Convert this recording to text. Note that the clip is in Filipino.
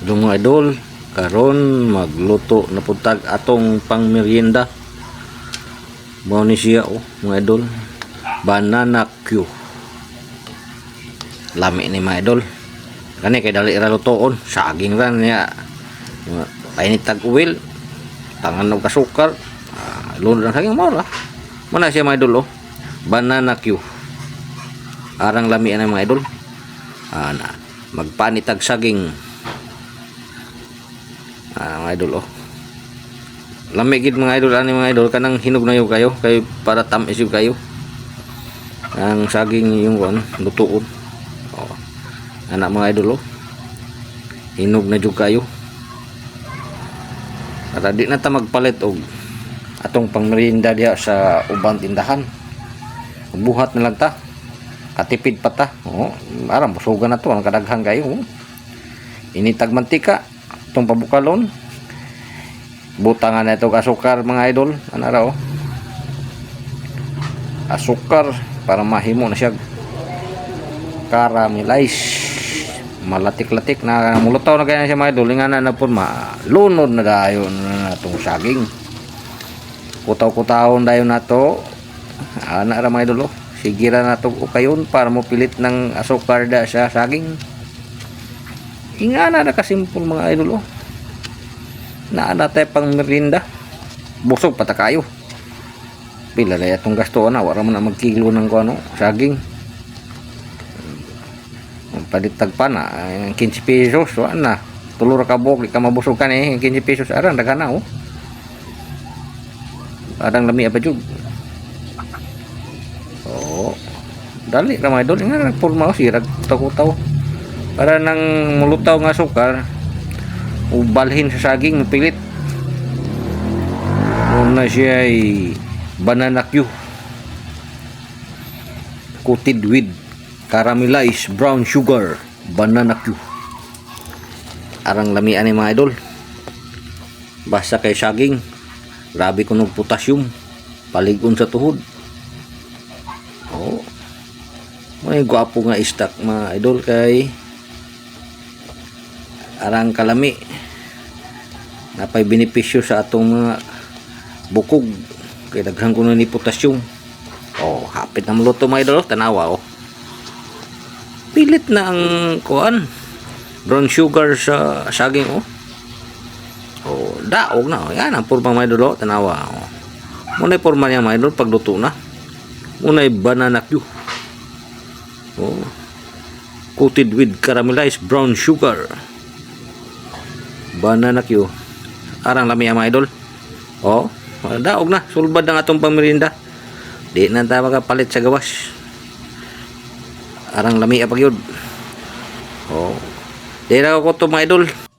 Hello mga idol, karon magluto na puntag atong pang merienda. Mao ni siya oh, mga idol. Banana Q. Lami ni mga idol. Kani kay dali ra lutoon, saging ra niya. Painit tag uwil, tangan og kasukar, ah, lunod ang saging mo ra. Mana siya mga idol oh. Banana Q. Arang lami na mga idol. Ana, magpanit tag saging Ah, mga idol oh. Lamig gid mga idol ani mga idol kanang hinog na yung kayo kay para tamis yung kayo. Ang saging yung kuan lutuon. Oh. Anak mga idol oh. Hinog na jud kayo. Para di na ta magpalit og atong pangmerienda diha sa ubang tindahan. Buhat na lang ta. Katipid pa ta. Oh, aram busugan na to ang kadaghan kayo. Oh. Initag mantika itong pabukalon. Butangan na itong asukar mga idol. Ano raw? Asukar para mahimo na siya. Caramelize malatik-latik na mulutaw na ganyan siya mga idol. Nga na na po malunod na dayon na itong saging. Kutaw-kutawon dayon na to. Ana ra mga idol oh. sigira na to ukayon para mo pilit ng asukar da sa saging Ingana na kasimpol mga idol oh. Naana tayo pang merinda. Busog pata kayo. Pila na itong gasto na. Wala mo na magkilo ng ano, saging. Paditag pa na. eh, 15 pesos. Wala na. Tulur ka bok. Di ka mabusog ka na eh. 15 pesos. Arang daga na oh. Arang lami apa jud. Oh. Dali ra mga idol. Ingana purma. Sirag taw-taw para nang mulutaw nga sukar ubalhin sa saging pilit una siya ay banana Q coated with caramelized brown sugar banana Q arang lamian ni mga idol. Basta kay saging grabe ko ng potassium paligon sa tuhod. Oh may gwapo nga istak mga idol kay arang kalami. Napay benepisyo sa atong mga bukog. Kay daghan ko na ni potassium oh hapit na maluto mga idol. Oh. tanawa oh. Pilit na ang kuan brown sugar sa saging oh. Oh daog na oh. Yan ang purma mga idol oh. tanawa oh. Muna purma niya mga idol pagluto na. Muna banana Q oh. Coated with caramelized brown sugar banana Q arang lami ang mga idol. Oh daog na. Sulbad ang atong pamirinda di na tayo makapalit sa gawas. Arang lami ang pagyod. Oh. Di na ako to mga idol